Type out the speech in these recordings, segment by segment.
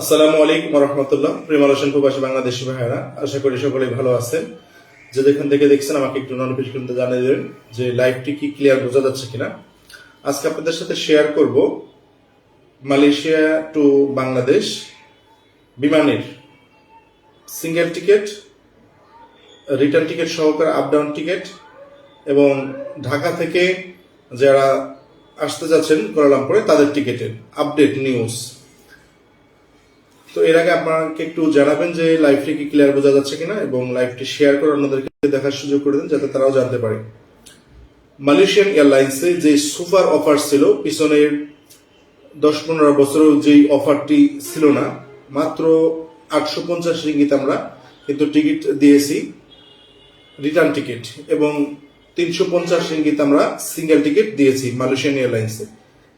আসসালামু আলাইকুম রহমতুল্লাহ প্রেমাল হোসেন প্রবাসী বাংলাদেশি ভাইয়েরা, আশা করি সকলেই ভালো আছেন। যে যেখান থেকে দেখছেন আমাকে একটু নোটিফিকেশন জানিয়ে দেবেন যে লাইভটি কি ক্লিয়ার বোঝা যাচ্ছে কিনা। আজকে আপনাদের সাথে শেয়ার করব মালয়েশিয়া টু বাংলাদেশ বিমানের সিঙ্গেল টিকিট রিটার্ন টিকিট সহকারে আপ ডাউন টিকিট এবং ঢাকা থেকে যারা আসতে যাচ্ছেন কোয়ালালামপুরে তাদের টিকিটের আপডেট নিউজ তো এর আগে আপনাকে একটু জানাবেন যে লাইভটি কি ক্লিয়ার বোঝা যাচ্ছে কিনা এবং লাইভটি শেয়ার করে অন্যদেরকে দেখার সুযোগ করে দিন যাতে তারাও জানতে পারে। মালয়েশিয়ান এয়ারলাইন্সে যে সুপার অফার ছিল পিছনের দশ পনেরো বছরেও যেই অফারটি ছিল না, মাত্র আটশো পঞ্চাশ রিঙ্গিত আমরা কিন্তু টিকিট দিয়েছি রিটার্ন টিকিট এবং তিনশো পঞ্চাশ রিঙ্গিত আমরা সিঙ্গেল টিকিট দিয়েছি মালয়েশিয়ান এয়ারলাইন্সে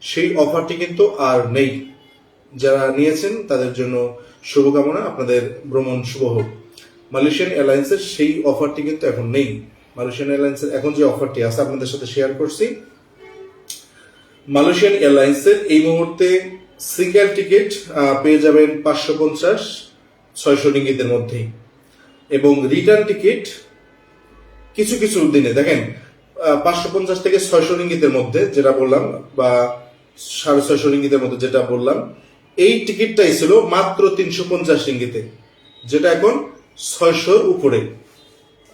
সেই অফারটি কিন্তু আর নেই। যারা নিয়েছেন, তাদের জন্য শুভকামনা। আপনাদের ভ্রমণ শুভ হোক। মালয়েশিয়ান এয়ারলাইন্সের সেই অফারটি কিন্তু এখন নেই। মালয়েশিয়ান এয়ারলাইন্সের এখন যে অফারটি আছে, আপনাদের সাথে শেয়ার করছি। মালয়েশিয়ান এয়ারলাইন্সের এই মুহূর্তে সিঙ্গেল টিকিট পেয়ে যাবেন পাঁচশো পঞ্চাশ, ছয়শো রিঙ্গিতের মধ্যেই। এবং রিটার্ন টিকিট কিছু কিছু দিনে, দেখেন পাঁচশো পঞ্চাশ থেকে ছয়শো রিঙ্গিতের মধ্যে যেটা বললাম, বা সাড়ে ছয়শো রিঙ্গিতের মধ্যে যেটা বললাম এই টিকিটটাই ছিল মাত্র তিনশো পঞ্চাশ রিঙ্গিতে, যেটা এখন ছয়শোর উপরে,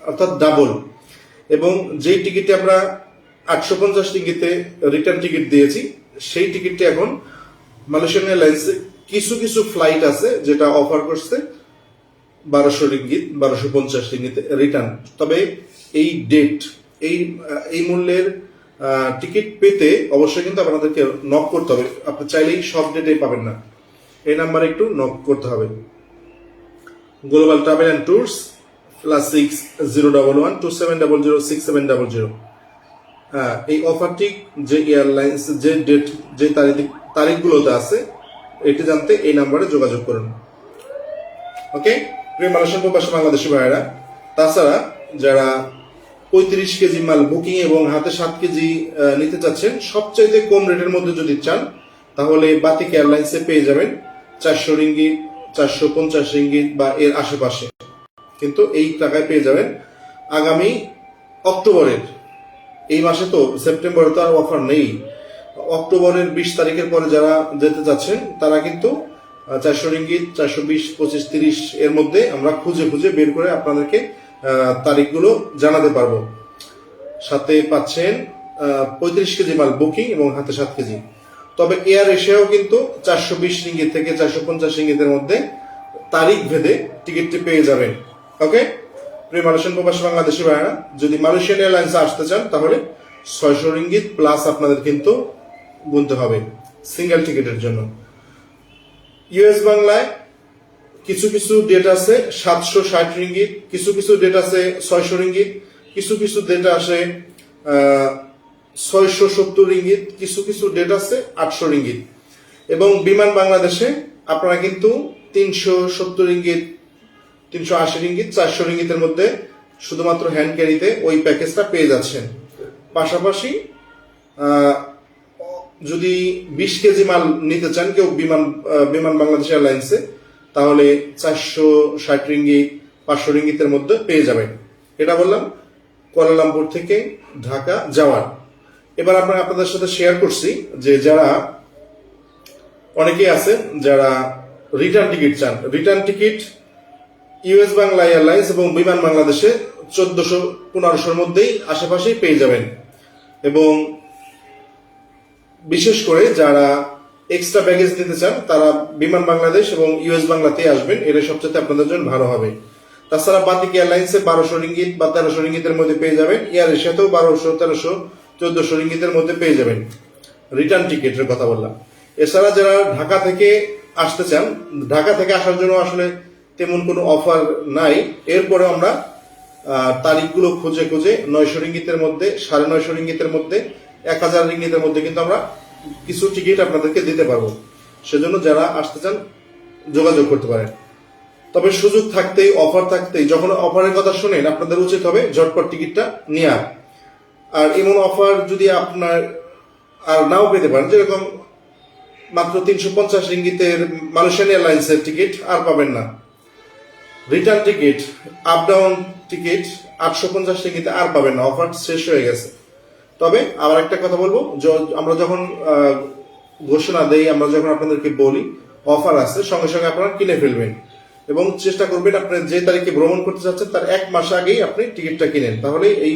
অর্থাৎ ডাবল এবং যেই টিকিটে আমরা আটশো পঞ্চাশ টিকিটে রিটার্ন টিকিট দিয়েছি, সেই টিকিটটি এখন মালয়েশিয়ান এয়ারলাইন্সে কিছু কিছু ফ্লাইট আছে যেটা অফার করছে বারোশো রিঙ্গিত, বারোশো পঞ্চাশ রিঙ্গিতে রিটার্ন তবে এই ডেট এই এই মূল্যের টিকিট পেতে অবশ্যই কিন্তু আপনাদেরকে নক করতে হবে। আপনি চাইলেই সব ডেটেই পাবেন না। এই নাম্বারে একটু নক করতে হবে। Global travel and tours plus six zero double one two seven double zero six seven double zero হ্যাঁ এই অফারটি যে এয়ারলাইন্স যে ডেট যে তারিখ, তারিখগুলোতে আছে, এটি জানতে এই নাম্বারে যোগাযোগ করুন। ওকে প্রিয় মালয়েশিয়ান প্রবাসী বাংলাদেশি ভাইয়েরা, তাছাড়া যারা পঁয়ত্রিশ কেজি মাল বুকিং এবং হাতে সাত কেজি নিতে চাচ্ছেন। সবচাইতে কম রেটের মধ্যে যদি চান, তাহলে বাতিক এয়ারলাইন্সে পেয়ে যাবেন চারশো রিঙ্গিত, চারশো পঞ্চাশ রিঙ্গিত বা এর আশেপাশে। কিন্তু এই টাকায় পেয়ে যাবেন আগামী অক্টোবরের, এই মাসে তো সেপ্টেম্বরে তো আর অফার নেই। অক্টোবরের বিশ তারিখের পরে যারা যেতে চাচ্ছেন, তারা কিন্তু চারশো রিঙ্গিত, চারশো বিশ, পঁচিশ, তিরিশ এর মধ্যে আমরা খুঁজে খুঁজে বের করে আপনাদেরকে তারিখগুলো জানাতে পারব। সাথে পাচ্ছেন পঁয়ত্রিশ কেজি মাল বুকিং এবং হাতে সাত কেজি। তবে এয়ার এশিয়াও কিন্তু চারশো বিশ রিঙ্গিত থেকে চারশো পঞ্চাশ রিঙ্গিতের মধ্যে তারিখ ভেদে টিকিটটি পেয়ে যাবেন। ওকে প্রিয় মালয়েশিয়ান প্রবাসী বাংলাদেশি ভাইরা যদি মালয়েশিয়ান এয়ারলাইন্সে আসতে চান, তাহলে ছয়শো রিঙ্গিত প্লাস আপনাদের কিন্তু গুনতে হবে, সিঙ্গেল টিকিটের জন্য। ইউএস বাংলায় কিছু কিছু ডেট আছে সাতশো ষাট রিঙ্গিত, কিছু কিছু ডেট আছে ছয়শো রিঙ্গিত, কিছু কিছু ডেট আছে ছয়শো সত্তর রিঙ্গিত, কিছু কিছু ডেট আছে আটশো রিঙ্গিত। এবং বিমান বাংলাদেশে আপনারা কিন্তু তিনশো সত্তর রিঙ্গিত, তিনশো আশি রিঙ্গিত, চারশো রিঙ্গিতের মধ্যে শুধুমাত্র হ্যান্ড ক্যারিতে ওই প্যাকেজটা পেয়ে যাচ্ছেন। পাশাপাশি যদি বিশ কেজি মাল নিতে চান কেউ বিমান বিমান বাংলাদেশ এয়ারলাইন্সে তাহলে চারশো ষাট রিঙ্গিত পাঁচশো রিঙ্গিতের মধ্যে পেয়ে যাবেন। এটা বললাম, কুয়ালালামপুর থেকে ঢাকা যাওয়ার। এবার আমরা আপনাদের সাথে শেয়ার করছি যে যারা, অনেকেই আছে যারা রিটার্ন টিকিট চান। Return ticket US Bangla airlines এবং বিমান বাংলাদেশে চোদ্দশো, পনেরোশোর মধ্যেই আশেপাশেই পেয়ে যাবেন। এবং বিশেষ করে যারা এক্সট্রা ব্যাগেজ নিতে চান, তারা বিমান বাংলাদেশ এবং ইউএস বাংলাতেই আসবেন। এটা সবচেয়ে আপনাদের জন্য ভালো হবে। তাছাড়া বাতিক এয়ারলাইন্সে বারোশো রিঙ্গিত বা তেরোশো রিঙ্গিতের মধ্যে পেয়ে যাবেন। এয়ার এশিয়াতেও বারোশো, তেরোশো, চোদ্দশো রিঙ্গিতের মধ্যে পেয়ে যাবেন। রিটার্ন টিকিটের কথা বললাম। এছাড়া যারা ঢাকা থেকে আসতে চান, ঢাকা থেকে আসার জন্য আসলে তেমন কোনো অফার নাই। এরপরে আমরা তারিখগুলো খুঁজে খুঁজে নয়শো রিঙ্গিতের মধ্যে, সাড়ে নয়শো রিঙ্গিতের মধ্যে, এক হাজার রিঙ্গিতের মধ্যে কিন্তু আমরা কিছু টিকিট আপনাদেরকে দিতে পারব। সেজন্য যারা আসতে চান, যোগাযোগ করতে পারেন। তবে সুযোগ থাকতেই অফার থাকতেই, যখন অফারের কথা শুনেন, আপনাদের উচিত হবে ঝটপট টিকিটটা নেওয়া আর এমন অফার যদি আপনার আর নাও পেতে পারেন, যেরকম মাত্র তিনশো পঞ্চাশ রিঙ্গিতের মালয়েশিয়ান এয়ারলাইন্সের টিকিট আর পাবেন না। Return ticket up down ticket আটশো পঞ্চাশ টিকিটে আর পাবেন না। অফার শেষ হয়ে গেছে। তবে আবার একটা কথা বলব আমরা যখন ঘোষণা দেই, আমরা যখন আপনাদেরকে বলি, অফার আছে সঙ্গে সঙ্গে আপনারা কিনে ফেলবেন। এবং চেষ্টা করবেন আপনি যে তারিখে ভ্রমণ করতে চাচ্ছেন, তার এক মাস আগেই আপনি টিকিটটা কিনেন। তাহলে এই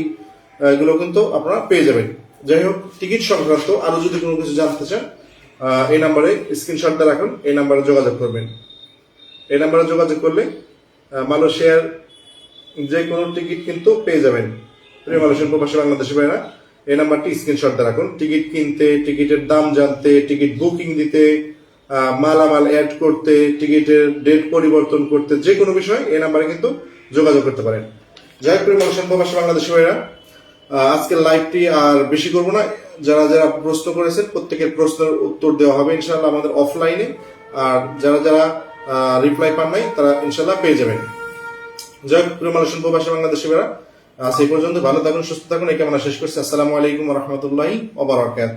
কিন্তু আপনারা পেয়ে যাবেন। যাই হোক, টিকিট সংক্রান্ত আরও যদি কোনো কিছু জানতে চান এই নাম্বারে স্ক্রিনশটটা রাখুন, এই নাম্বারে যোগাযোগ করবেন। এই নাম্বারে যোগাযোগ করলে মালয়েশিয়ার যে কোনো টিকিট কিন্তু পেয়ে যাবেন। প্রিয় মালয়েশিয়ান প্রবাসী বাংলাদেশি ভাইরা এই নাম্বারটি স্ক্রিনশট দিয়ে রাখুন। টিকিট কিনতে, টিকিটের দাম জানতে, টিকিট বুকিং দিতে মালামাল অ্যাড করতে, টিকিটের ডেট পরিবর্তন করতে, যে কোনো বিষয় এই নাম্বারে কিন্তু যোগাযোগ করতে পারেন। যাই হোক, প্রিয় মালয়েশিয়ান প্রবাসী বাংলাদেশি ভাইরা আজকের লাইভটি আর বেশি করব না। যারা যারা প্রশ্ন করেছেন, প্রত্যেকের প্রশ্নের উত্তর দেওয়া হবে ইনশাআল্লাহ আমাদের অফলাইনে আর যারা যারা রিপ্লাই পান নাই, তারা ইনশাআল্লাহ পেয়ে যাবেন। যাই হোক, প্রিয় মালয়েশিয়ান প্রবাসী বাংলাদেশি ভাইরা সেই পর্যন্ত ভালো থাকুন সুস্থ থাকুন এই কামনা শেষ করছি। আসসালামু আলাইকুম রহমতুল্লাহ ওবরাকাত